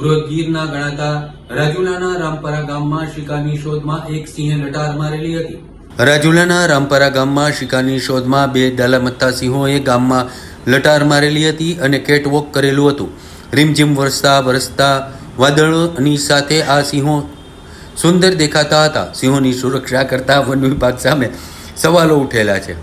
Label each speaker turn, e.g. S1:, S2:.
S1: બૃહદ ગીરના ગણાતા રાજુલાના રામપરા ગામમાં શિકારની શોધમાં એક સિંહે લટાર મારેલી હતી. રાજુલાના રામપરા ગામમાં શિકારની શોધમાં બે ડાલામત્તા સિંહોએ ગામમાં લટાર મારેલી હતી અને કેટવોક કરેલું હતું. રીમઝીમ વરસતા વરસતા વાદળોની સાથે આ સિંહો સુંદર દેખાતા હતા. સિંહોની સુરક્ષા કરતા વન વિભાગ સામે સવાલો ઉઠેલા છે.